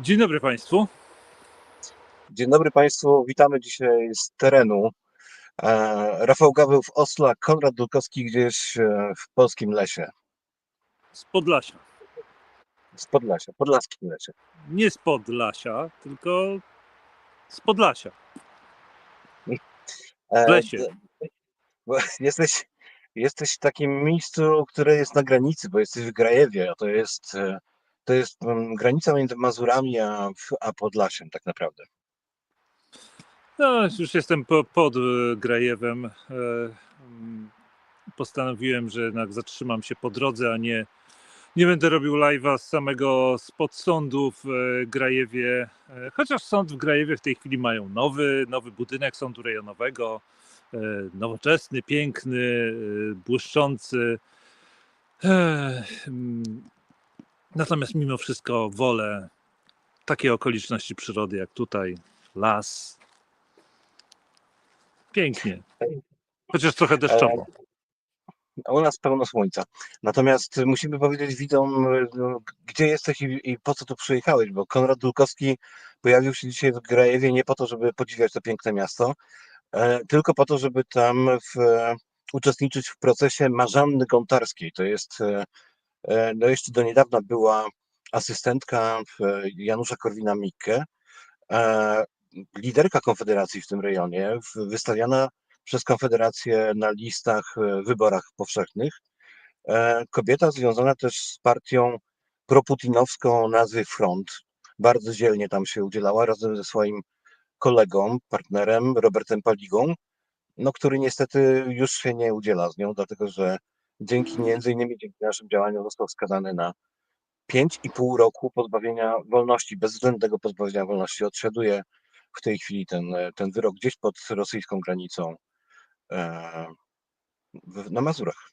Dzień dobry Państwu. Dzień dobry Państwu, witamy dzisiaj z terenu. E, Rafał Gaweł w Oslo, a Konrad Dulkowski gdzieś e, w polskim lesie, Z Podlasia. z Podlasia, podlaskim lesie. Nie z Podlasia, tylko z Podlasia. E, W lesie. Jesteś, jesteś w takim miejscu, które jest na granicy, bo jesteś w Grajewie, a to jest, to jest mm, granica między Mazurami a, a Podlasiem tak naprawdę. No, już jestem po, pod e, Grajewem. E, mm, Postanowiłem, że jednak zatrzymam się po drodze, a nie, nie będę robił live'a z samego spod sądu w e, Grajewie. E, Chociaż sąd w Grajewie w tej chwili mają nowy, nowy budynek sądu rejonowego. Nowoczesny, piękny, błyszczący. E, Natomiast mimo wszystko wolę takie okoliczności przyrody jak tutaj, las. Pięknie. Chociaż trochę deszczowo. A u nas pełno słońca. Natomiast musimy powiedzieć widzom, e, no, gdzie jesteś i, i po co tu przyjechałeś, bo Konrad Dulkowski pojawił się dzisiaj w Grajewie nie po to, żeby podziwiać to piękne miasto, e, tylko po to, żeby tam w, e, uczestniczyć w procesie Marzanny Gontarskiej. To jest, e, e, no jeszcze do niedawna była asystentka e, Janusza Korwina-Mikke, e, liderka Konfederacji w tym rejonie, w- wystawiana przez Konfederację na listach e, wyborach powszechnych. Kobieta związana też z partią proputinowską o nazwie Front. Bardzo dzielnie tam się udzielała razem ze swoim kolegą, partnerem Robertem Paligą, no, który niestety już się nie udziela z nią, dlatego że dzięki między innymi dzięki naszym działaniom został skazany na 5,5 roku pozbawienia wolności, bezwzględnego pozbawienia wolności. Odsiaduje w tej chwili ten, ten wyrok gdzieś pod rosyjską granicą e, na Mazurach.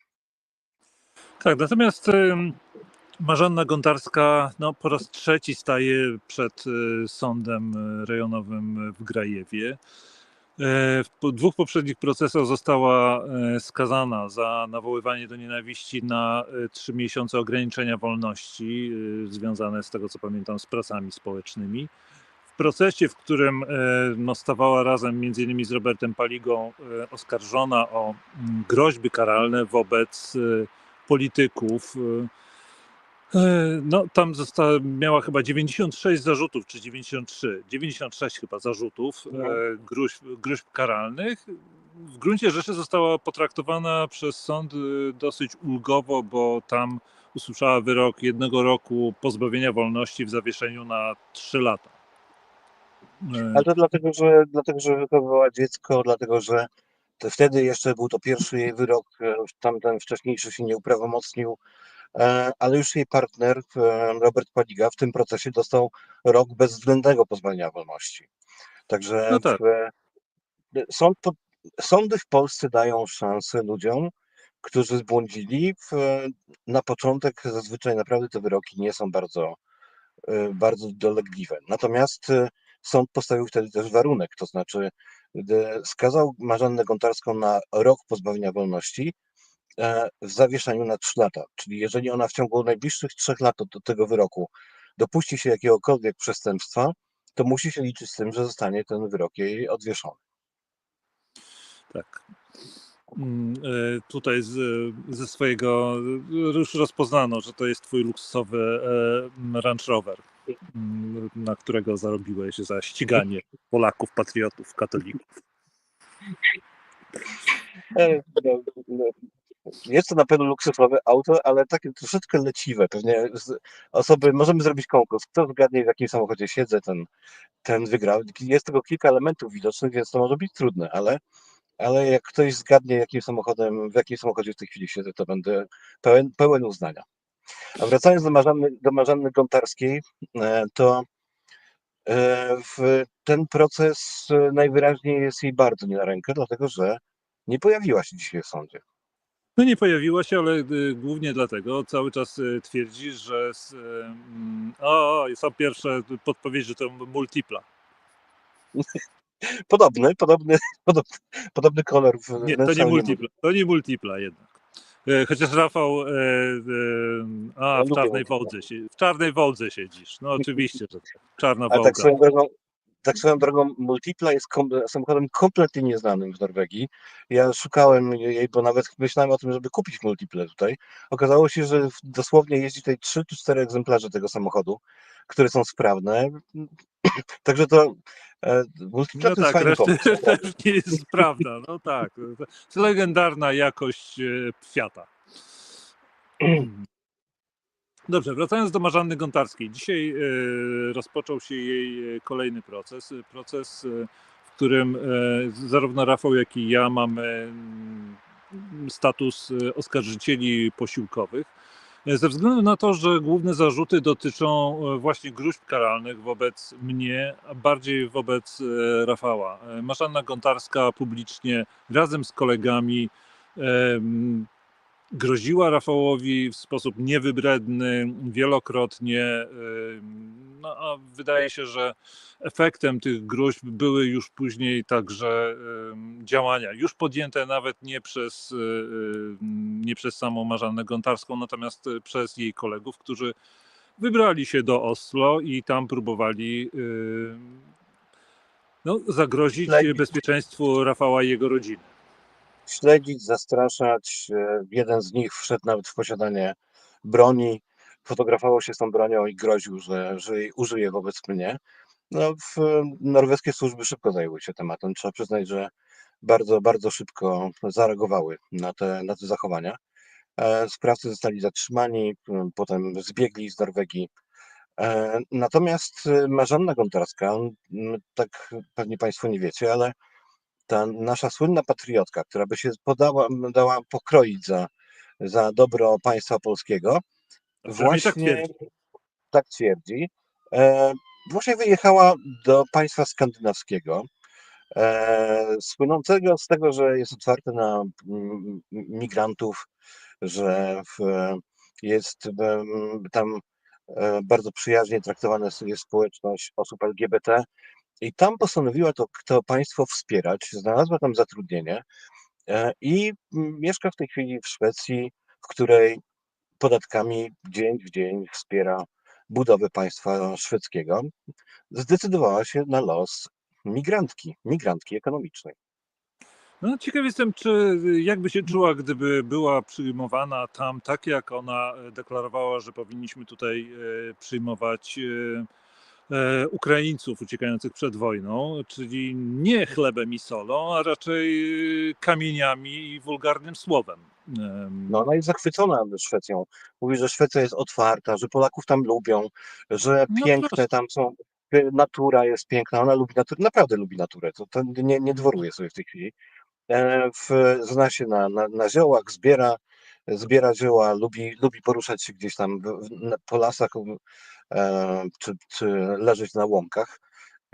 Tak, natomiast Marzanna Gontarska no, po raz trzeci staje przed y, sądem y, rejonowym w Grajewie. E, W dwóch poprzednich procesach została e, skazana za nawoływanie do nienawiści na e, trzy miesiące ograniczenia wolności, związane z tego co pamiętam z pracami społecznymi. W procesie, w którym no, stawała razem innymi z Robertem Paligą, oskarżona o mm, groźby karalne wobec polityków. E, No, tam została, miała chyba 96 zarzutów, czy 93, 96 chyba zarzutów No. gruźb, gruźb karalnych. W gruncie rzeczy została potraktowana przez sąd e, dosyć ulgowo, bo tam usłyszała wyrok jednego roku pozbawienia wolności w zawieszeniu na 3 lata. Ale to dlatego, że, dlatego, że wychowywała dziecko, dlatego, że to wtedy jeszcze był to pierwszy jej wyrok, tamten wcześniejszy się nie uprawomocnił, ale już jej partner, e, Robert Paliga, w tym procesie dostał rok bezwzględnego pozbawienia wolności. Także No tak. e, sąd, sądy w Polsce dają szansę ludziom, którzy zbłądzili. Na początek zazwyczaj naprawdę te wyroki nie są bardzo, e, bardzo dolegliwe. Natomiast e, sąd postawił wtedy też warunek, to znaczy e, skazał Marzannę Gontarską na rok pozbawienia wolności e, w zawieszeniu na 3 lata. Czyli jeżeli ona w ciągu najbliższych 3 lat od tego wyroku dopuści się jakiegokolwiek przestępstwa, to musi się liczyć z tym, że zostanie ten wyrok jej odwieszony. Tak. Mm, e, Tutaj z, ze swojego już rozpoznano, że to jest twój luksusowy e, Range Rover, mm, na którego zarobiłeś za ściganie Polaków, patriotów, katolików. Jest to na pewno luksusowe auto, ale takie troszeczkę leciwe. Pewnie osoby, możemy zrobić konkurs. Kto zgadnie, w jakim samochodzie siedzę, ten, ten wygra. Jest tego kilka elementów widocznych, więc to może być trudne, ale, ale jak ktoś zgadnie, jakim samochodem, w jakim samochodzie w tej chwili siedzę, to będę pełen, pełen uznania. A wracając do Marzanny, do Marzanny Gontarskiej, e, to e, w ten proces e, najwyraźniej jest jej bardzo nie na rękę, dlatego że nie pojawiła się dzisiaj w sądzie. No nie pojawiła się, ale y, głównie dlatego cały czas y, twierdzi, że y, mm, o, są pierwsze podpowiedzi, że to multipla. Podobny, podobny, podobny, podobny kolor w Nie, to nie multipla, to nie multipla jednak. Chociaż Rafał, e, e, a w czarnej wołdze, w czarnej wołdze siedzisz. No oczywiście, że tak. Czarna wołga. tak swoją drogą, tak swoją drogą Multipla jest kom, samochodem kompletnie nieznanym w Norwegii. Ja szukałem jej, bo nawet myślałem o tym, żeby kupić Multiple tutaj. Okazało się, że dosłownie jeździ tutaj 3 czy 4 egzemplarze tego samochodu, które są sprawne. Także to e, Multipla No to jest tak, fajny reszty pomysł. też nie jest prawda. No tak, to jest legendarna jakość e, Fiata. Dobrze, wracając do Marzanny Gontarskiej. Dzisiaj e, rozpoczął się jej e, kolejny proces. E, Proces, w którym zarówno Rafał, jak i ja mamy mm, status oskarżycieli posiłkowych. Ze względu na to, że główne zarzuty dotyczą właśnie gruźb karalnych wobec mnie, a bardziej wobec Rafała. Marzanna Gontarska publicznie razem z kolegami groziła Rafałowi w sposób niewybredny wielokrotnie. No, a wydaje się, że efektem tych gruźb były już później także działania, już podjęte nawet nie przez, y, nie przez samą Marzannę Gontarską, natomiast przez jej kolegów, którzy wybrali się do Oslo i tam próbowali no, zagrozić bezpieczeństwu Rafała i jego rodziny. Śledzić, zastraszać. E, Jeden z nich wszedł nawet w posiadanie broni, fotografował się z tą bronią i groził, że, że użyje wobec mnie. No, w, norweskie służby szybko zajęły się tematem. Trzeba przyznać, że bardzo, bardzo szybko zareagowały na te, na te zachowania. E, Sprawcy zostali zatrzymani, potem zbiegli z Norwegii. E, Natomiast e, Marzanna Gontarska, tak pewnie Państwo nie wiecie, ale ta nasza słynna patriotka, która by się podała, dała pokroić za, za dobro państwa polskiego, tak właśnie twierdzi. tak twierdzi, e, właśnie wyjechała do państwa skandynawskiego, e, słynącego z tego, że jest otwarte na mm, migrantów, że w, jest tam e, bardzo przyjaźnie traktowana jest społeczność osób LGBT i tam postanowiła to, to państwo wspierać, znalazła tam zatrudnienie e, i mieszka w tej chwili w Szwecji, w której podatkami dzień w dzień wspiera budowę państwa szwedzkiego. Zdecydowała się na los migrantki, migrantki ekonomicznej. No, ciekaw jestem, czy jakby się czuła, gdyby była przyjmowana tam tak, jak ona e, deklarowała, że powinniśmy tutaj e, przyjmować Ukraińców uciekających przed wojną, czyli nie chlebem i solą, a raczej e, kamieniami i wulgarnym słowem. Em, No, ona jest zachwycona Szwecją. Mówi, że Szwecja jest otwarta, że Polaków tam lubią, że No piękne proszę. tam są, y, natura jest piękna, ona lubi naturę, naprawdę lubi naturę, to, to nie, nie dworuje sobie w tej chwili. E, W, zna się na, na, na ziołach, zbiera, zbiera zioła, lubi, lubi poruszać się gdzieś tam po lasach e, czy, czy leżeć na łąkach.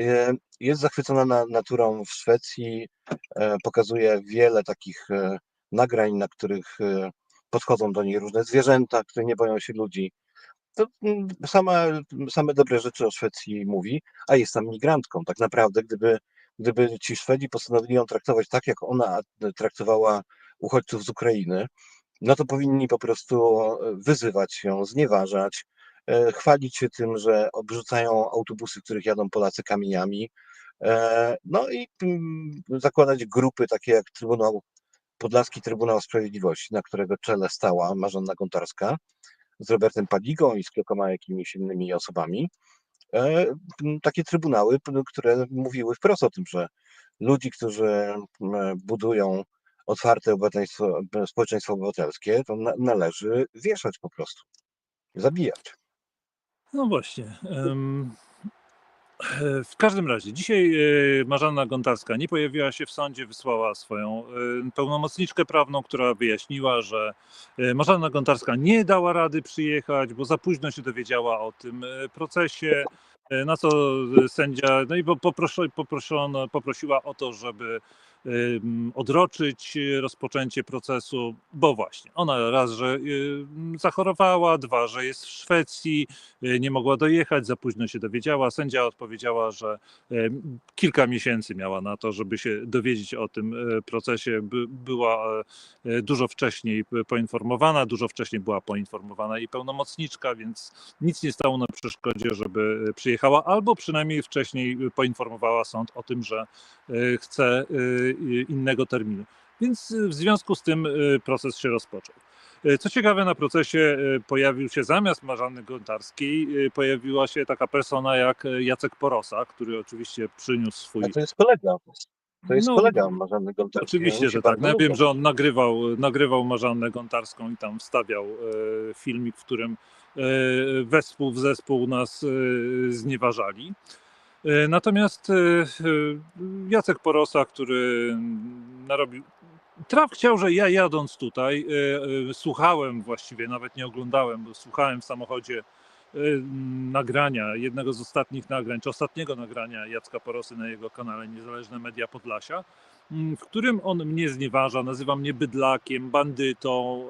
E, Jest zachwycona na, naturą w Szwecji, e, pokazuje wiele takich e, nagrań, na których podchodzą do niej różne zwierzęta, które nie boją się ludzi. To mm, sama, same dobre rzeczy o Szwecji mówi, a jest tam migrantką. Tak naprawdę, gdyby, gdyby ci Szwedzi postanowili ją traktować tak, jak ona traktowała uchodźców z Ukrainy, no to powinni po prostu wyzywać ją, znieważać, chwalić się tym, że obrzucają autobusy, których jadą Polacy kamieniami, e, no i mm, zakładać grupy takie jak Trybunał, Podlaski Trybunał Sprawiedliwości, na którego czele stała Marzanna Gontarska z Robertem Padigą i z kilkoma jakimiś innymi osobami. E, Takie trybunały, które mówiły wprost o tym, że ludzi, którzy budują otwarte społeczeństwo obywatelskie, to na, należy wieszać po prostu, zabijać. No właśnie. e, W każdym razie, dzisiaj e, Marzanna Gontarska nie pojawiła się w sądzie, wysłała swoją e, pełnomocniczkę prawną, która wyjaśniła, że Marzanna Gontarska nie dała rady przyjechać, bo za późno się dowiedziała o tym procesie. Na co sędzia, no i po- poprosi- poproszono, poprosiła o to, żeby odroczyć y, rozpoczęcie procesu, bo właśnie ona raz, że y, zachorowała, dwa, że jest w Szwecji, y, nie mogła dojechać, za późno się dowiedziała. Sędzia odpowiedziała, że kilka miesięcy miała na to, żeby się dowiedzieć o tym procesie. By, była dużo wcześniej poinformowana, dużo wcześniej była poinformowana i pełnomocniczka, więc nic nie stało na przeszkodzie, żeby przyjechała, albo przynajmniej wcześniej poinformowała sąd o tym, że chce innego terminu. Więc y, w związku z tym y, proces się rozpoczął. Y, Co ciekawe, na procesie pojawił się zamiast Marzanny Gontarskiej, pojawiła się taka persona jak Jacek Porosa, który oczywiście przyniósł swój. A to jest kolega. To jest No, kolega Marzanny Gontarskiej. Oczywiście, że tak. No, ja wiem, że on nagrywał, nagrywał Marzannę Gontarską i tam wstawiał e, filmik, w którym e, wespół w zespół nas e, znieważali. E, Natomiast e, e, Jacek Porosa, który narobił. Traf chciał, że ja jadąc tutaj, słuchałem właściwie, nawet nie oglądałem, bo słuchałem w samochodzie nagrania, jednego z ostatnich nagrań, czy ostatniego nagrania Jacka Porosy na jego kanale Niezależne Media Podlasia, m, w którym on mnie znieważa, nazywa mnie bydlakiem, bandytą,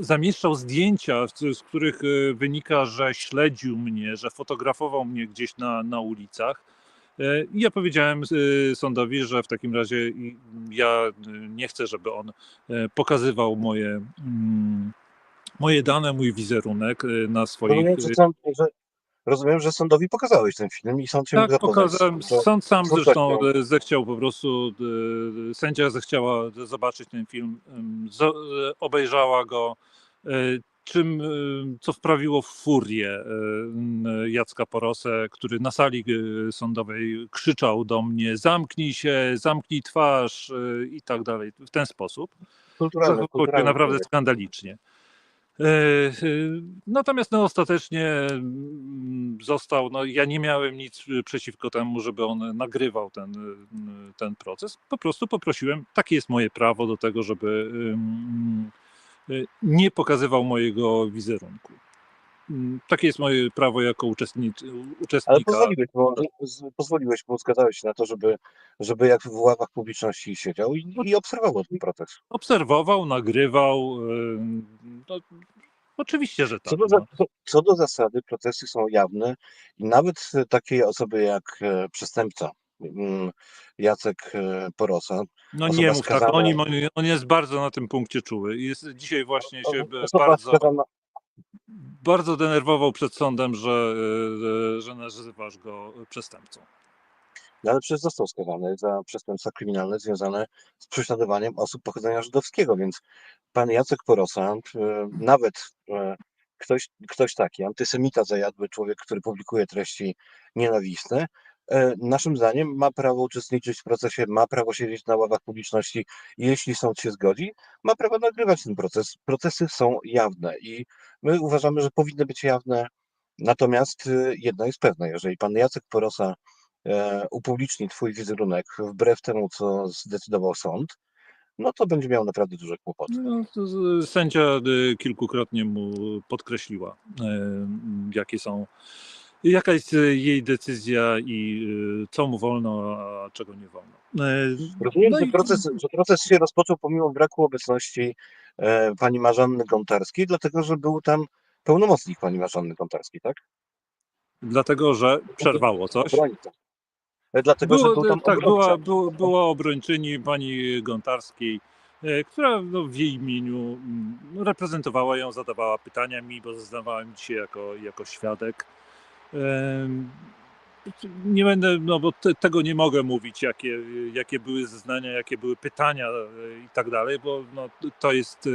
zamieszczał zdjęcia, z których e, wynika, że śledził mnie, że fotografował mnie gdzieś na, na ulicach. E, I ja powiedziałem e, sądowi, że w takim razie ja e, nie chcę, żeby on e, pokazywał moje, mm, moje dane, mój wizerunek na swoich. Że, rozumiem, że sądowi pokazałeś ten film i sąd się mógł Tak, pokazałem. To- Sąd sam co zresztą zechciał? e, zechciał po prostu, e, sędzia zechciała zobaczyć ten film, e, obejrzała go, czym, co wprawiło w furię Jacka Porosę, który na sali sądowej krzyczał do mnie zamknij się, zamknij twarz i tak dalej, w ten sposób. Kulturalne, kulturalne. naprawdę skandalicznie. E, e, Natomiast no, ostatecznie mm, został, no, ja nie miałem nic przeciwko temu, żeby on nagrywał ten, y, ten proces. Po prostu poprosiłem, takie jest moje prawo do tego, żeby y, nie pokazywał mojego wizerunku. Ym, Takie jest moje prawo jako uczestnic, Ale uczestnika. pozwoliłeś mu, z- pozwoliłeś mu, zgadzałeś się na to, żeby, żeby jak w ławach publiczności siedział i, i obserwował ten proces. Obserwował, nagrywał. No, oczywiście, że tak. Co do, no. co, do zasady, procesy są jawne i nawet takie osoby jak e, przestępca mm, Jacek e, Porosa, No nie mów tak, skazana- on, im- on jest bardzo na tym punkcie czuły. Jest, dzisiaj właśnie się osoba bardzo, skazana, bardzo denerwował przed sądem, że, e, że nazywasz go przestępcą. no ale przecież został skazany za przestępstwa kryminalne związane z prześladowaniem osób pochodzenia żydowskiego, więc pan Jacek Porosa, e, nawet e, ktoś, ktoś taki, antysemita zajadły człowiek, który publikuje treści nienawistne, naszym zdaniem ma prawo uczestniczyć w procesie, ma prawo siedzieć na ławach publiczności jeśli sąd się zgodzi, ma prawo nagrywać ten proces. Procesy są jawne i my uważamy, że powinny być jawne, natomiast e, jedno jest pewne, jeżeli pan Jacek Porosa e, upubliczni twój wizerunek wbrew temu, co zdecydował sąd, no to będzie miał naprawdę duże kłopoty. No, sędzia e, kilkukrotnie mu podkreśliła, e, jakie są, jaka jest e, jej decyzja i e, co mu wolno, a czego nie wolno. E, Rozumiem, no że, i- proces, że proces się rozpoczął pomimo braku obecności e, pani Marzanny Gontarskiej, dlatego że był tam pełnomocnik pani Marzanny Gontarskiej, tak? Dlatego, że przerwało coś. Obrońca. E, Dlatego, że Było, był tam tak, obrońca. była, było, była obrończyni pani Gontarskiej, która no, w jej imieniu mm, reprezentowała ją, zadawała pytania mi, bo zeznawałem dzisiaj jako, jako świadek. Nie będę, no bo te, tego nie mogę mówić, jakie, jakie były zeznania, jakie były pytania e, i tak dalej, bo no, to jest.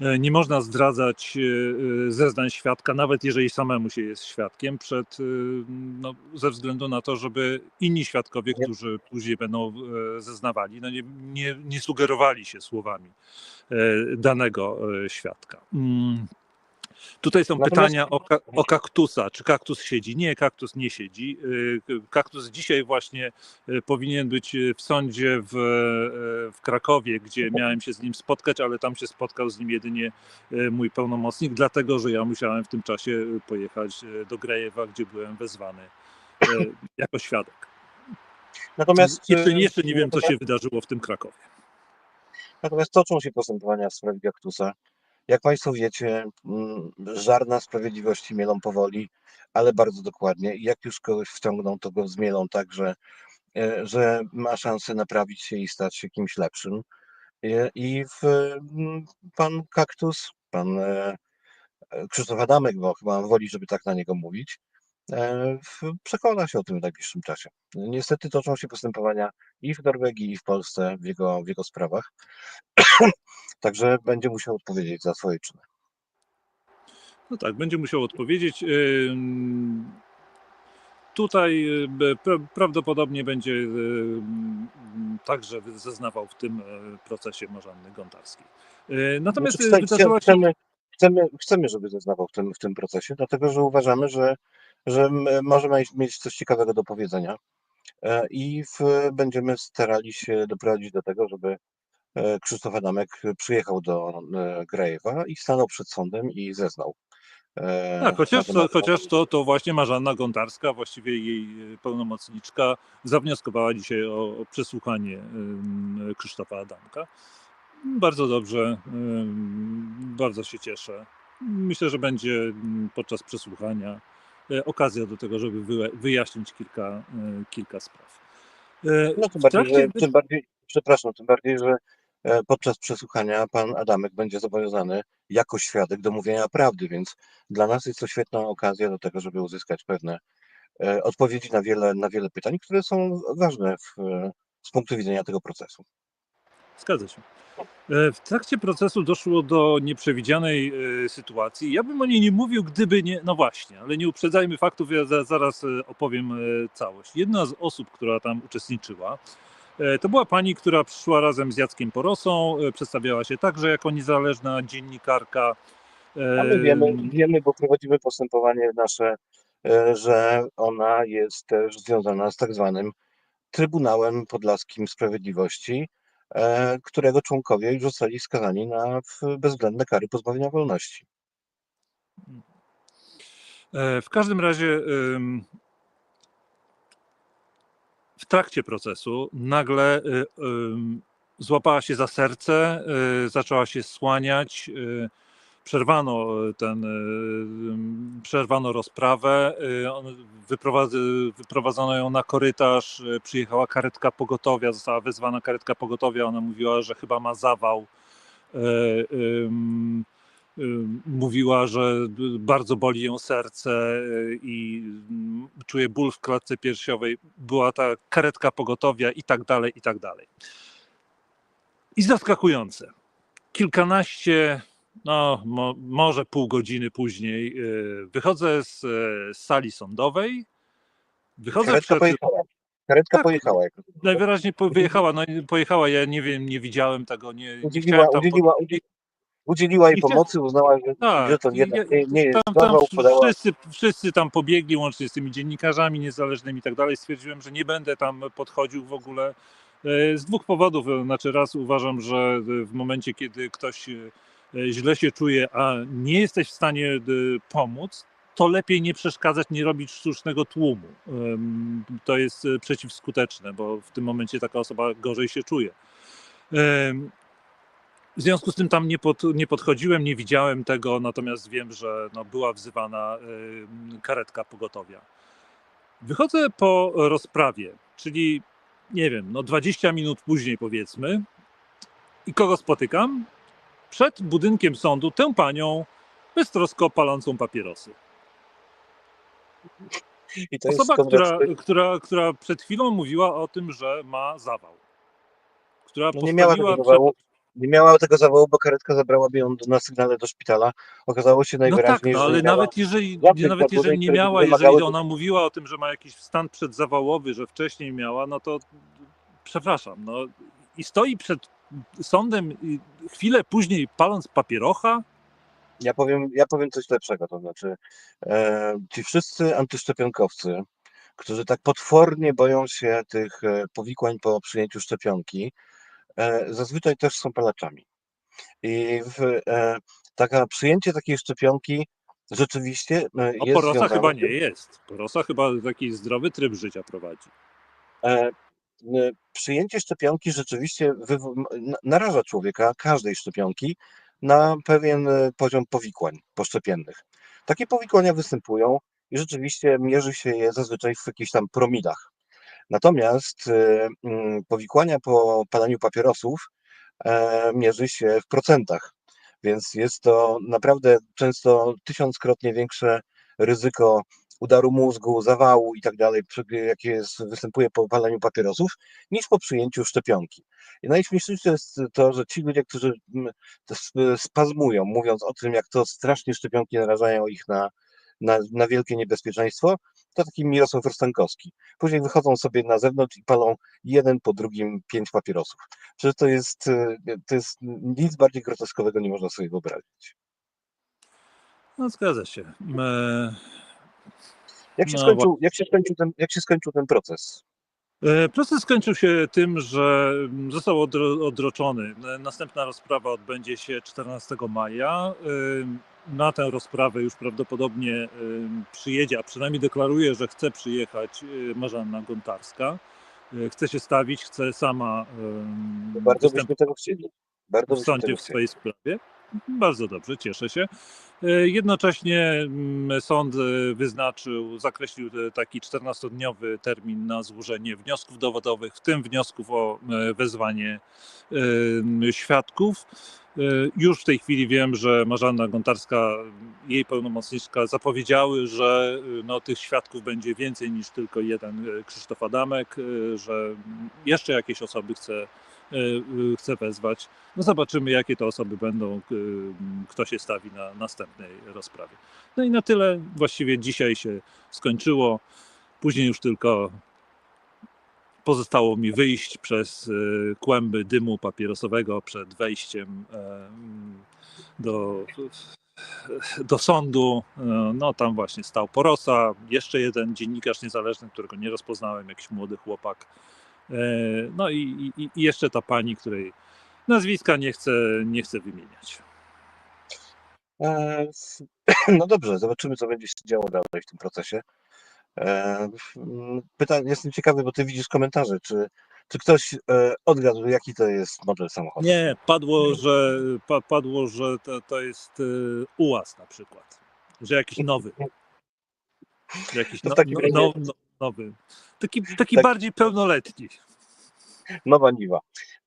e, Nie można zdradzać e, zeznań świadka, nawet jeżeli samemu się jest świadkiem, przed, no, ze względu na to, żeby inni świadkowie, którzy później będą zeznawali, no nie, nie, nie sugerowali się słowami danego świadka. Tutaj są Natomiast- pytania o, o kaktusa. Czy kaktus siedzi? Nie, kaktus nie siedzi. Y, Kaktus dzisiaj właśnie y, powinien być y, w sądzie w, w Krakowie, gdzie miałem się z nim spotkać, ale tam się spotkał z nim jedynie mój pełnomocnik, dlatego że ja musiałem w tym czasie pojechać do Grajewa, gdzie byłem wezwany jako świadek. Natomiast, jeszcze, jeszcze nie wiem, co się wydarzyło w tym Krakowie. Natomiast toczą się postępowania w sprawie Gaktusa. Jak Państwo wiecie, mm, żarna sprawiedliwości mielą powoli, ale bardzo dokładnie. Jak już kogoś wciągną, to go zmielą tak, że, e, że ma szansę naprawić się i stać się kimś lepszym. E, I w, mm, pan Kaktus, pan e, Krzysztof Adamek, bo chyba woli, żeby tak na niego mówić, przekona się o tym w najbliższym czasie. Niestety toczą się postępowania i w Norwegii, i w Polsce w jego, w jego sprawach. Także będzie musiał odpowiedzieć za swoje czyny. No tak, będzie musiał odpowiedzieć. Tutaj y, prawdopodobnie będzie y, ym, także zeznawał w tym e, procesie Marzanny Gontarskiej. Y, Natomiast Znaczy, y, wydarzyła się... chcemy, chcemy, żeby zeznawał w tym, w tym procesie, dlatego że uważamy, że, że może mieć- coś ciekawego do powiedzenia e, i w, będziemy starali się doprowadzić do tego, żeby e, Krzysztof Adamek przyjechał do e, Grajewa i stanął przed sądem i zeznał. Tak, chociaż, to, chociaż to, to właśnie Marzanna Gontarska, właściwie jej pełnomocniczka, zawnioskowała dzisiaj o, o przesłuchanie Krzysztofa Adamka. Bardzo dobrze, bardzo się cieszę. Myślę, że będzie ym, podczas przesłuchania e, okazja do tego, żeby wyja- wyjaśnić kilka, e, kilka spraw. E, No tym bardziej, trakcie- że, tym bardziej, przepraszam, tym bardziej, że podczas przesłuchania pan Adamek będzie zobowiązany jako świadek do mówienia prawdy, więc dla nas jest to świetna okazja do tego, żeby uzyskać pewne odpowiedzi na wiele, na wiele pytań, które są ważne w, z punktu widzenia tego procesu. Zgadza się. E, W trakcie procesu doszło do nieprzewidzianej e, sytuacji. Ja bym o niej nie mówił, gdyby nie. No właśnie, ale nie uprzedzajmy faktów, ja za, zaraz e, opowiem całość. Jedna z osób, która tam uczestniczyła, to była pani, która przyszła razem z Jackiem Porosą, przedstawiała się także jako niezależna dziennikarka. A my wiemy, wiemy, bo prowadzimy postępowanie nasze, że ona jest też związana z tak zwanym Trybunałem Podlaskim Sprawiedliwości, którego członkowie już zostali skazani na bezwzględne kary pozbawienia wolności. E, W każdym razie w trakcie procesu nagle y, złapała się za serce, y, zaczęła się słaniać. Przerwano ten, y, ym, przerwano rozprawę, wyprowadzy- wyprowadzono ją na korytarz, przyjechała karetka pogotowia, została wezwana karetka pogotowia, ona mówiła, że chyba ma zawał. Mówiła, że bardzo boli ją serce i czuje ból w klatce piersiowej. Była ta karetka pogotowia i tak dalej, i tak dalej. I zaskakujące. Kilkanaście, no mo, może pół godziny później y, wychodzę z, z sali sądowej. Wychodzę Karetka przed, pojechała. Karetka Tak. pojechała. Jak rozumiem. najwyraźniej po- wyjechała, no pojechała, ja nie wiem, nie widziałem tego, nie, nie Udzieliła, tam udzieliła, pod- udzieliła, udzieliła jej pomocy, uznała, że, Tak, to nie, nie, nie jest tam, tam podała. wszyscy, wszyscy tam pobiegli, łącznie z tymi dziennikarzami niezależnymi i tak dalej. Stwierdziłem, że nie będę tam podchodził w ogóle e, z dwóch powodów. Znaczy raz uważam, że w momencie, kiedy ktoś e, źle się czuje, a nie jesteś w stanie e, pomóc, to lepiej nie przeszkadzać, nie robić sztucznego tłumu. To jest e, przeciwskuteczne, bo w tym momencie taka osoba gorzej się czuje. W związku z tym tam nie, pod, nie podchodziłem, nie widziałem tego, natomiast wiem, że no, była wzywana karetka pogotowia. Wychodzę po rozprawie, czyli nie wiem, no 20 minut później powiedzmy, i kogo spotykam? Przed budynkiem sądu tę panią beztrosko palącą papierosy. Osoba, która, która, która przed chwilą mówiła o tym, że ma zawał. Która no nie, miała tego przed- zawału, nie miała tego zawału, bo karetka zabrałaby ją do- na sygnale do szpitala. Okazało się No tak, najwyraźniej, no, że ale nie miała, nawet jeżeli, nawet jeżeli nie miała, jeżeli ona mówiła o tym, że ma jakiś stan przedzawałowy, że wcześniej miała, no to przepraszam, no i stoi przed sądem chwilę później paląc papierocha, Ja powiem, ja powiem coś lepszego, to znaczy e, ci wszyscy antyszczepionkowcy, którzy tak potwornie boją się tych e, powikłań po przyjęciu szczepionki, e, zazwyczaj też są palaczami. I w, e, taka, przyjęcie takiej szczepionki rzeczywiście e, no jest Porosa związane chyba nie jest. Porosa chyba taki zdrowy tryb życia prowadzi. Y, przyjęcie szczepionki rzeczywiście naraża człowieka, każdej szczepionki, na pewien y, poziom powikłań poszczepiennych. Takie powikłania występują i rzeczywiście mierzy się je zazwyczaj w jakichś tam promilach. Natomiast y, mm, powikłania po paleniu papierosów e, mierzy się w procentach, więc jest to naprawdę często tysiąckrotnie większe ryzyko udaru mózgu, zawału i tak dalej, jakie jest, występuje po paleniu papierosów, niż po przyjęciu szczepionki. I najśmieszniejsze jest to, że ci ludzie, którzy mm, spazmują, mówiąc o tym, jak to strasznie szczepionki narażają ich na, na, na wielkie niebezpieczeństwo, to taki Mirosław Rostankowski. Później wychodzą sobie na zewnątrz i palą jeden po drugim pięć papierosów. Przecież to jest, y, to jest nic bardziej groteskowego nie można sobie wyobrazić. No zgadza się. Jak się, No skończył, jak, się skończył ten, jak się skończył ten proces? E, Proces skończył się tym, że został odro- odroczony. E, Następna rozprawa odbędzie się 14 maja. E, Na tę rozprawę już prawdopodobnie przyjedzie, a przynajmniej deklaruje, że chce przyjechać Marzanna Gontarska. Chce się stawić, chce sama Bardzo byśmy tego chcieli. Bardzo w sądzie w swojej sprawie. Bardzo dobrze, cieszę się. E, Jednocześnie mm, sąd e, wyznaczył, zakreślił e, taki 14-dniowy termin na złożenie wniosków dowodowych, w tym wniosków o wezwanie świadków. Już w tej chwili wiem, że Marzanna Gontarska, jej pełnomocniczka zapowiedziały, że no, tych świadków będzie więcej niż tylko jeden Krzysztof Adamek, że jeszcze jakieś osoby chce, chce wezwać. No zobaczymy, jakie to osoby będą, k- kto się stawi na następnej rozprawie. No i na tyle właściwie dzisiaj się skończyło. Później już tylko pozostało mi wyjść przez e, kłęby dymu papierosowego przed wejściem e, do, do sądu. E, No tam właśnie stał Porosa, jeszcze jeden dziennikarz niezależny, którego nie rozpoznałem, jakiś młody chłopak. E, No i, i, i jeszcze ta pani, której nazwiska nie chcę, nie chcę wymieniać. E, No dobrze, zobaczymy, co będzie się działo dalej w tym procesie. E, Pytanie, jestem ciekawy, bo ty widzisz komentarze, czy, czy ktoś odgadł, jaki to jest model samochodu? Nie, padło, że, pa, padło, że to, to jest ułaz na przykład, że jakiś nowy. Jakiś no, no, razie- no, no, nowy. Taki, taki Tak. bardziej pełnoletni. Nowa niwa.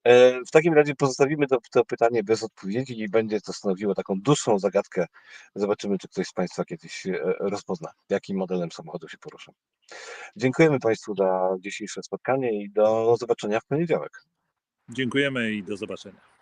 E, W takim razie pozostawimy to, to pytanie bez odpowiedzi i będzie to stanowiło taką dłuższą zagadkę. Zobaczymy, czy ktoś z Państwa kiedyś e, rozpozna, jakim modelem samochodu się poruszam. Dziękujemy Państwu za dzisiejsze spotkanie i do zobaczenia w poniedziałek. Dziękujemy i do zobaczenia.